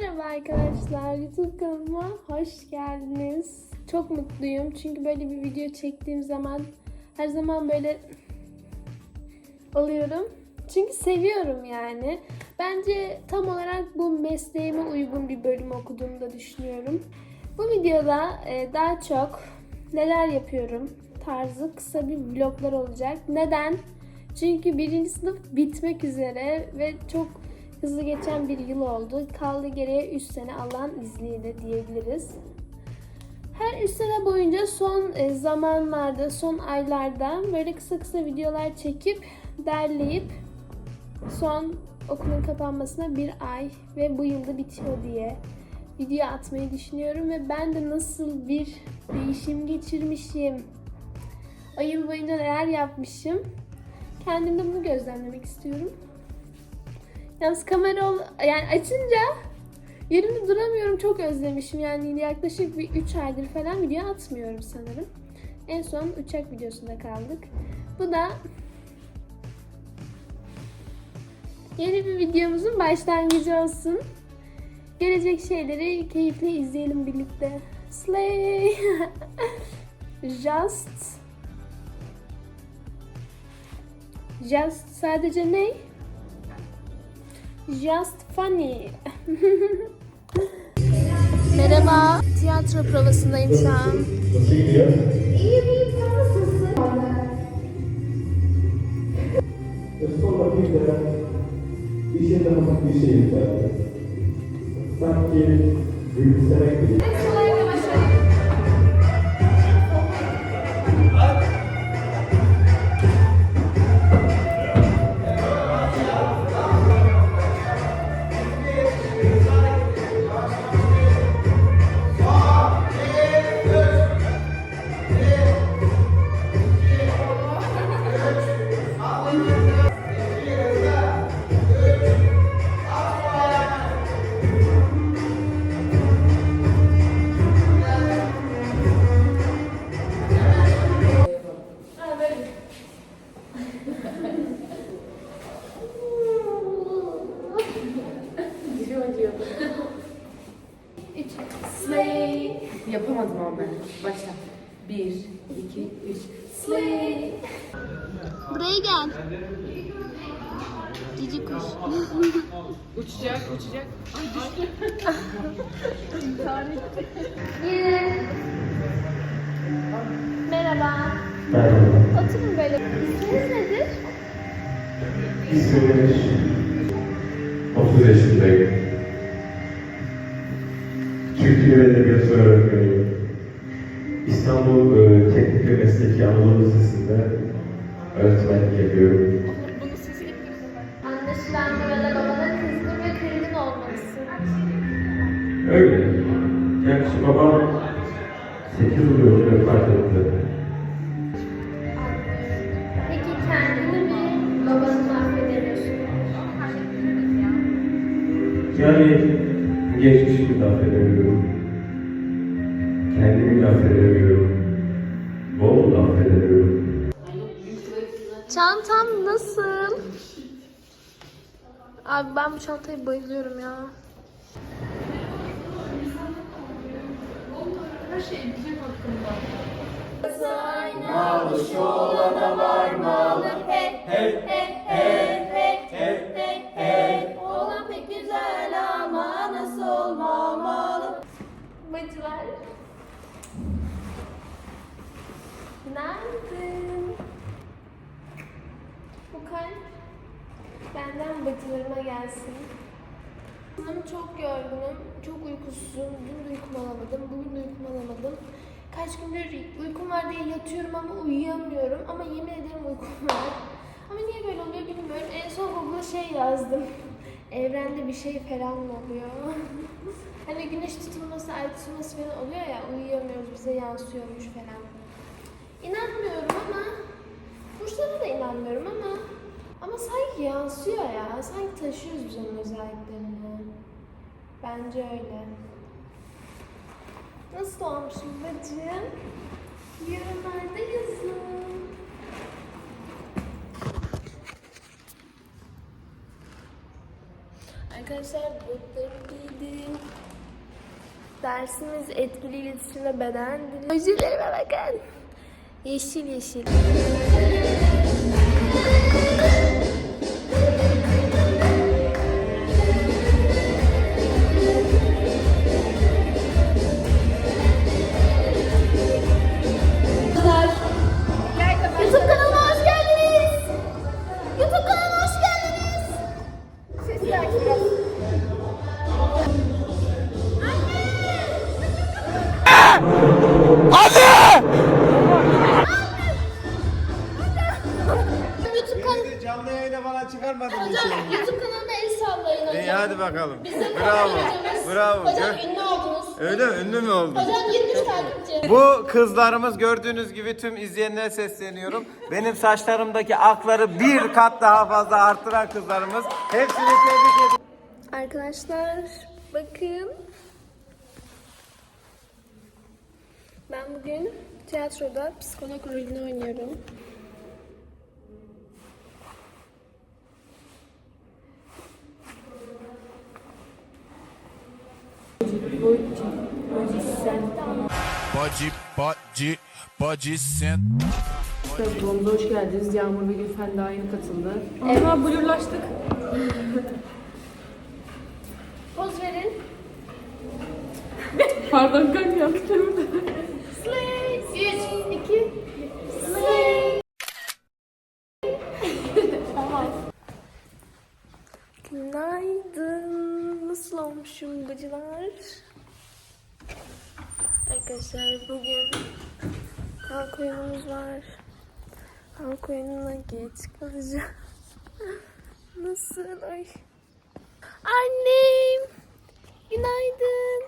Merhaba arkadaşlar, YouTube kanalıma hoş geldiniz. Çok mutluyum çünkü böyle bir video çektiğim zaman her zaman böyle oluyorum. Çünkü seviyorum yani. Bence tam olarak bu mesleğime uygun bir bölüm okuduğumu da düşünüyorum. Bu videoda e, daha çok neler yapıyorum tarzı kısa bir vloglar olacak. Neden? Çünkü birinci sınıf bitmek üzere ve çok hızlı geçen bir yıl oldu. Kaldı geriye 3 sene Allah'ın izniyle diyebiliriz. Her 3 sene boyunca son e, zamanlarda, son aylarda böyle kısa kısa videolar çekip derleyip son okulun kapanmasına bir ay ve bu yılda bitiyor diye video atmayı düşünüyorum ve ben de nasıl bir değişim geçirmişim, o yıl boyunca neler yapmışım, kendimde bunu gözlemlemek istiyorum. Yalnız kamera ol yani açınca yerimde duramıyorum çok özlemişim yani yaklaşık bir 3 aydır falan video atmıyorum sanırım. En son uçak videosunda kaldık. Bu da yeni bir videomuzun başlangıcı olsun. Gelecek şeyleri keyifle izleyelim birlikte. Slay! Just Just sadece ne? Just funny. Merhaba. Tiyatro provasındayım şu an. İyi bir nasılsın? Sonra bir de bir şey daha bir şey yükseldi. Sanki gülümsemek gibi. Cici kuş. Uçacak, uçacak. Yürü. Merhaba. Merhaba. Oturun böyle. İsminiz nedir? İsmimiz 30 yaşındayım. Türkçe ve Edebiyatı öğretmeniyim. İstanbul e, Teknik ve Mesleki Anadolu Lisesi'nde öğretmenlik yapıyorum. Babanı affedemiyorsun? Yani geçmişimi de affedemiyorum. Kendimi de affedemiyorum. Babamı da affedemiyorum. Çantam nasıl? Abi ben bu çantaya bayılıyorum ya. Her şey bizim hakkında. Oğlan Günaydın. Bu kalp benden bacılarıma gelsin. Bugün çok yorgunum, çok uykusuzum. Dün de uykumu alamadım, bugün de uykumu alamadım. Kaç gündür uykum var diye yatıyorum ama uyuyamıyorum. Ama yemin ederim uykum var. Ama niye böyle oluyor bilmiyorum. En son Google'a şey yazdım. Evrende bir şey falan oluyor? hani güneş tutulması, ay tutulması falan oluyor ya uyuyamıyoruz bize yansıyormuş falan. İnanmıyorum ama burçlara da inanmıyorum ama ama sanki yansıyor ya. Sanki taşıyoruz biz onun özelliklerini. Bence öyle. Nasıl olmuşum bacım? Yorumlarda yazın. Arkadaşlar botlarımı giydim. Dersimiz etkili iletişim ve beden dili. Ojelerime bakın. Yeşil yeşil. İyi hadi bakalım. Bravo. Bravo. Hocam Gör- ünlü oldunuz. Öyle mi? Ünlü mü oldun? Hocam 23 takipçi. Bu kızlarımız gördüğünüz gibi tüm izleyenlere sesleniyorum. Benim saçlarımdaki akları bir kat daha fazla arttıran kızlarımız. Hepsini tebrik ediyorum. Arkadaşlar bakın. Ben bugün tiyatroda psikolog rolünü oynuyorum. Pode, pode, pode sentar. Kanalıma hoş geldiniz. Yağmur ve Gülfen daha yeni katıldı. Ama blurlaştık. Poz verin. Pardon kanka yaptım. Slay. 3, 2, Slay. tamam. Günaydın. Nasıl olmuşum bacılar? Arkadaşlar bugün halk oyunumuz var. Halk oyununa geç kalacağım. Nasıl? Ay. Annem. Günaydın.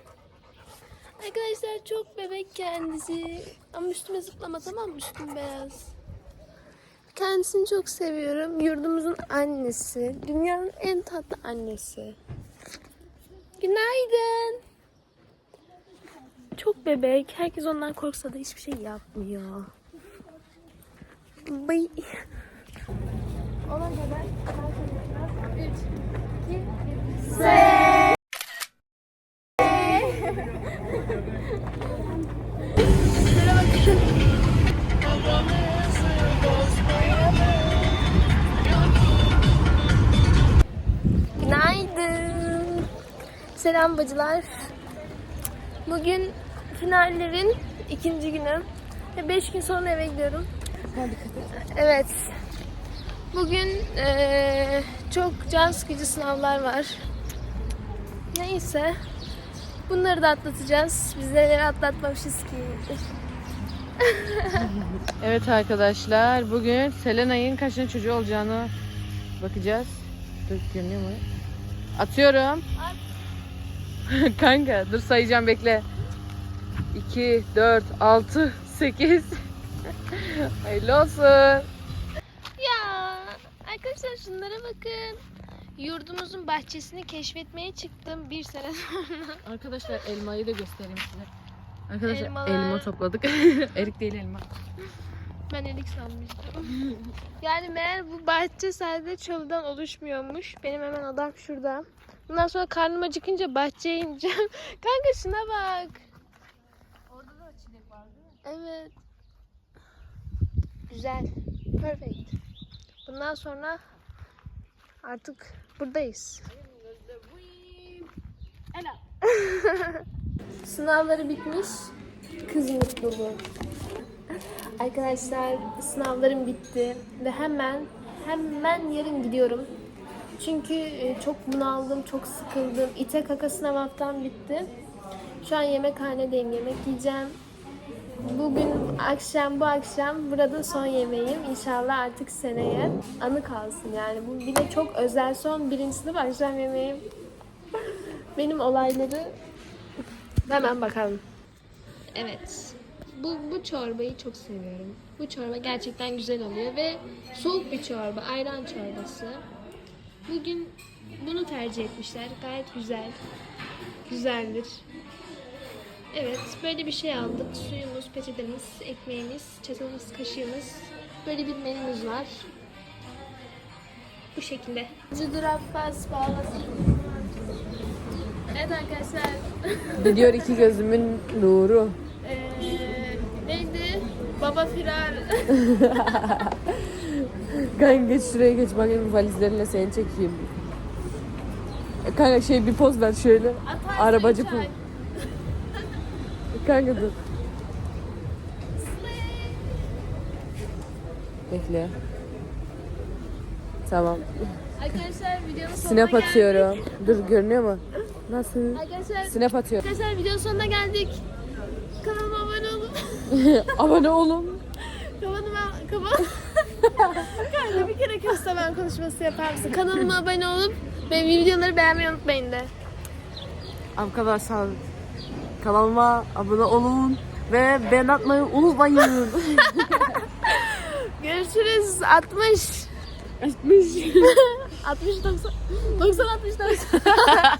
Arkadaşlar çok bebek kendisi. Ama üstüme zıplama tamam mı? Üstüm beyaz. Kendisini çok seviyorum. Yurdumuzun annesi. Dünyanın en tatlı annesi. Günaydın. Çok bebek. Herkes ondan korksa da hiçbir şey yapmıyor. Bay. Ona iki, bir. Günaydın. Selam bacılar. Bugün finallerin ikinci günü. Ve beş gün sonra eve gidiyorum. Evet. Bugün eee, çok can sıkıcı sınavlar var. Neyse. Bunları da atlatacağız. Biz neleri atlatmamışız ki. Evet arkadaşlar bugün Selena'nın kaçıncı çocuğu olacağını bakacağız. Dur görünüyor mu? Atıyorum. Kanka dur sayacağım bekle. 2, 4, 6, 8. Hayırlı olsun. Ya arkadaşlar şunlara bakın. Yurdumuzun bahçesini keşfetmeye çıktım bir sene sonra. Arkadaşlar elmayı da göstereyim size. Arkadaşlar Elmalar. elma topladık. Erik değil elma. Ben elik sanmıştım. yani meğer bu bahçe sadece çalıdan oluşmuyormuş. Benim hemen adam şurada. Bundan sonra karnım acıkınca bahçeye ineceğim. Kanka şuna bak. Orada da çilek var değil mi? Evet. Güzel. Perfect. Bundan sonra artık buradayız. Sınavları bitmiş. Kız mutluluğu. Arkadaşlar sınavlarım bitti ve hemen hemen yarın gidiyorum. Çünkü e, çok bunaldım, çok sıkıldım. İte kaka sınav haftam bitti. Şu an yemekhanedeyim, yemek yiyeceğim. Bugün akşam bu akşam burada son yemeğim. İnşallah artık seneye anı kalsın yani. Bu bir de çok özel son birinci sınıf akşam yemeğim. Benim olayları hemen bakalım. Evet. Bu, bu çorbayı çok seviyorum. Bu çorba gerçekten güzel oluyor ve soğuk bir çorba, ayran çorbası. Bugün bunu tercih etmişler. Gayet güzel. Güzeldir. Evet, böyle bir şey aldık. Suyumuz, peçetemiz, ekmeğimiz, çatalımız, kaşığımız. Böyle bir menümüz var. Bu şekilde. Cıdır Abbas bağlasın. Evet arkadaşlar. Gidiyor iki gözümün nuru. Ee, neydi? Baba firar. Kanka geç şuraya geç bakayım valizlerinle seni çekeyim. Kanka şey bir poz ver şöyle. Atarsın Arabacı poz. Kanka dur. Bekle. Tamam. Arkadaşlar videonun sonuna Snap geldik. atıyorum. Dur görünüyor mu? Nasıl? Arkadaşlar, Snap atıyorum. arkadaşlar videonun sonuna geldik. Kanalıma abone olun. Abone olun. Kanalıma kapat. Kanka bir kere köstemen konuşması yapar mısın? Kanalıma abone olup benim videoları beğenmeyi unutmayın de. Arkadaşlar kanalıma abone olun ve beğen atmayı unutmayın. Görüşürüz. 60. 60. 60 90 90 60 90.